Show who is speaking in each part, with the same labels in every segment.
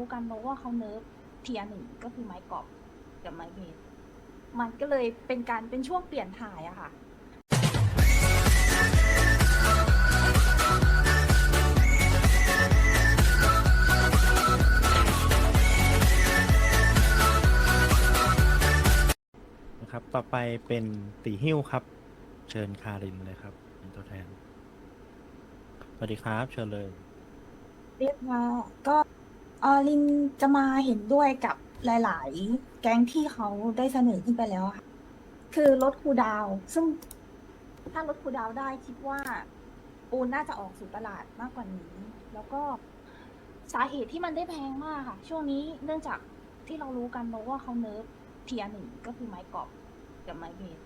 Speaker 1: รู้กันเนอะว่าเขาเนิร์ฟเทียหนึ่งก็คือไม้กรอบกับไม้เบสมันก็เลยเป็นการเป็นช่วงเปลี่ยนถ่ายอะค่ะ
Speaker 2: นะครับ ต่อไปเป็นตีหิ้วครับ เชิญคารินเลยครับ เป็นตัวแทน สวัสดีครับ เชิญเลย
Speaker 1: เรียกว่าก็ เออลินจะมาเห็นด้วยกับหลาย ๆ แก๊งที่เขาได้เสนอขึ้นไปแล้วค่ะ คือลดคูดาว ซึ่งถ้าลดคูดาวได้คิดว่าปูนน่าจะออกสู่ตลาดมากกว่านี้ แล้วก็สาเหตุที่มันได้แพงมากค่ะ ช่วงนี้เนื่องจากที่เรารู้กันเนอะว่าเขาเนิร์ฟเทียหนึ่งก็คือไม้กรอบกับไม้เบส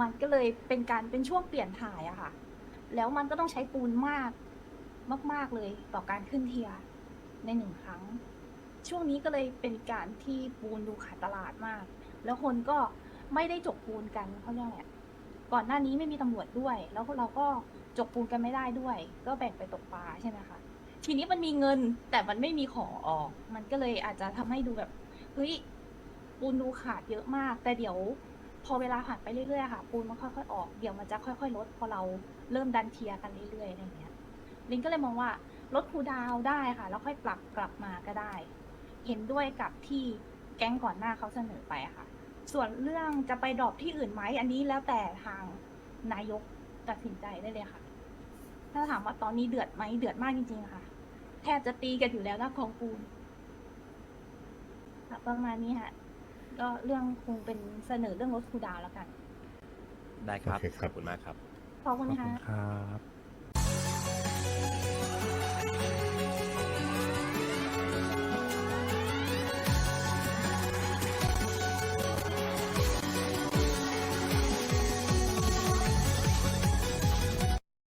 Speaker 1: มันก็เลยเป็นการเป็นช่วงเปลี่ยนถ่ายอะค่ะ แล้วมันก็ต้องใช้ปูนมาก มาก ๆเลยต่อการขึ้นเทีย ในหนึ่งครั้ง ช่วงนี้ก็เลยเป็นการที่ปูนดูขาดตลาดมาก แล้วคนก็ไม่ได้จกปูนกันเขาเรียกอะไรก่อนหน้านี้ไม่มีตำรวจด้วย แล้วเราก็จกปูนกันไม่ได้ด้วย ก็แบ่งไปตกปลาใช่ไหมคะทีนี้มันมีเงินแต่มันไม่มีของออก มันก็เลยอาจจะทำให้ดูแบบเฮ้ยปูนดูขาดเยอะมาก แต่เดี๋ยวพอเวลาผ่านไปเรื่อยๆค่ะ ปูนมันค่อยๆออกเดี๋ยวมันจะค่อย ๆ ลดพอเราเริ่มดันเทียร์กันเรื่อยๆอะไรเงี้ยลินก็เลยมองว่า ลดคูลดาวน์ได้ค่ะ แล้วค่อยปรับกลับมาก็ได้ เห็นด้วยกับที่แก๊งก่อนหน้าเขาเสนอไปอะค่ะ ส่วนเรื่องจะไปดรอปที่อื่นไหมอันนี้แล้วแต่ทางนายกตัดสินใจได้เลยค่ะ ถ้าถามว่าตอนนี้เดือดไหมเดือดมากจริงๆค่ะ แทบจะตีกันอยู่แล้วนะของปูนค่ะประมาณนี้ฮะก็เรื่องคงเป็นเสนอเรื่องลดคูลดาวน์แล้วกัน
Speaker 3: ได้ครับ
Speaker 4: โอเคครับ
Speaker 3: ขอบคุณมากครับ
Speaker 1: ขอบคุณ
Speaker 2: ขอบ
Speaker 1: ค่ะ
Speaker 2: คุณครับ